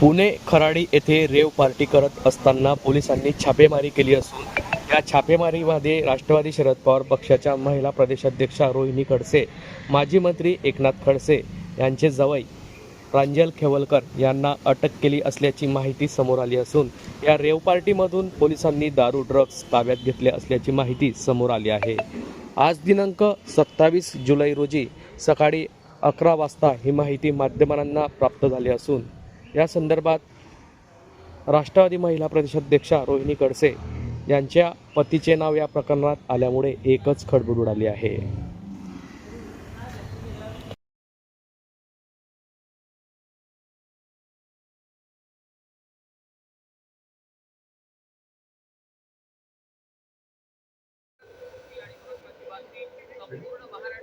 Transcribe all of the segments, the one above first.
पुणे खराडी येथे rave party करत असताना पोलिसांनी छापेमारी केली असून या छापेमारीमध्ये राष्ट्रवादी शरद पवार पक्षाच्या महिला प्रदेशाध्यक्षा रोहिणी खडसे माजी मंत्री एकनाथ खडसे यांचे जवई प्रांजल खेवलकर यांना अटक केली असल्याची माहिती समोर आली असून या रेव पार्टीमधून पोलिसांनी दारू ड्रग्ज ताब्यात घेतले असल्याची माहिती समोर आली आहे. आज दिनांक सत्तावीस जुलै रोजी सकाळी अकरा वाजता ही माहिती माध्यमांना प्राप्त झाली असून या संदर्भात राष्ट्रवादी महिला प्रदेशाध्यक्षा रोहिणी कडसे यांच्या पतीचे नाव या प्रकरणात आल्यामुळे एकच खडबड उडाली आहे.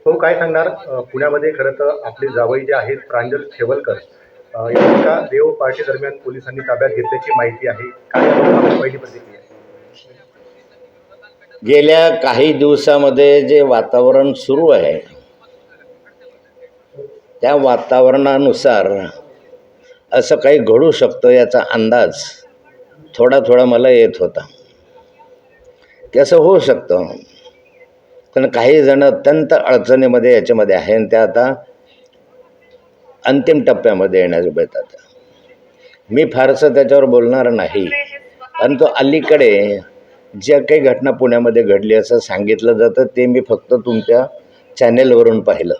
हो काय सांगणार? पुण्यामध्ये खरं तर आपले जावई जे आहेत प्रांजल खेवलकर एका देव पार्टी दरम्यान पोलिसांनी ताब्यात घेतल्याची माहिती आहे. काय पहिली प्रतिक्रिया. गेल्या काही दिवसामध्ये जे वातावरण सुरू आहे त्या वातावरणानुसार असं काही घडू शकतं याचा अंदाज थोडा थोडा मला येत होता. की असं होऊ शकतं. पण काही जण अत्यंत अडचणीमध्ये याच्यामध्ये आहे आणि त्या आता अंतिम टप्प्यामध्ये येण्यास येतात मी फारसं त्याच्यावर बोलणार नाही परंतु अलीकडे ज्या काही घटना पुण्यामध्ये घडली असं सांगितलं जातं ते मी फक्त तुमच्या चॅनेलवरून पाहिलं.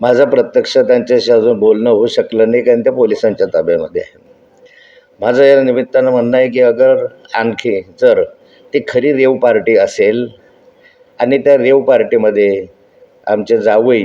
माझं प्रत्यक्ष त्यांच्याशी अजून बोलणं होऊ शकलं नाही कारण ते पोलिसांच्या ताब्यामध्ये आहे माझं या निमित्तानं म्हणणं आहे की अगर आणखी जर ती खरी रेव पार्टी असेल आणि त्या रेव पार्टीमध्ये आमचे जावई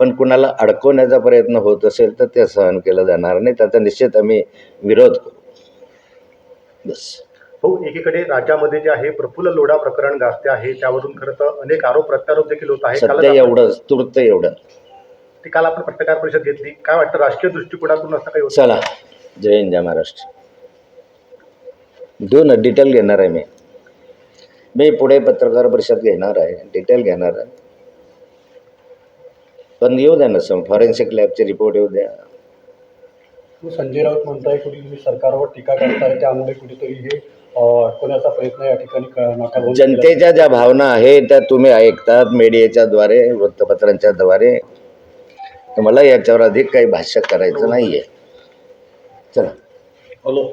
पण कुणाला अडकवण्याचा प्रयत्न होत असेल तर ते सहन केलं जाणार नाही. त्याचा निश्चित आम्ही विरोध करू. बस. हो एकीकडे राज्यामध्ये जे आहे प्रफुल्ल लोढा प्रकरण गाजते आहे. त्यावरून खरं तर अनेक आरोप प्रत्यारोप देखील होत आहे सध्या एवढंच तुर्त एवढं. ते काल आपण पत्रकार परिषद घेतली. काय वाटतं राजकीय दृष्टिकोनातून असं काही चला. जय हिंद जय महाराष्ट्र. देऊ ना डिटेल घेणार आहे मी. मी पुढे पत्रकार परिषद घेणार आहे. डिटेल घेणार आहे. पण येऊ द्या ना सम फॉरेन्सिक लॅबचे रिपोर्ट येऊ द्या. तो संजय राऊत म्हणताय कुठे सरकारवर टीका करताय त्यामुळे कुठेतरी हे अडकवण्याचा प्रयत्न या ठिकाणी. जनतेच्या ज्या भावना आहेत त्या तुम्ही ऐकतात मीडियाच्या द्वारे वृत्तपत्रांच्या द्वारे. तर मला याच्यावर अधिक काही भाष्य करायचं नाही आहे चला. हॅलो.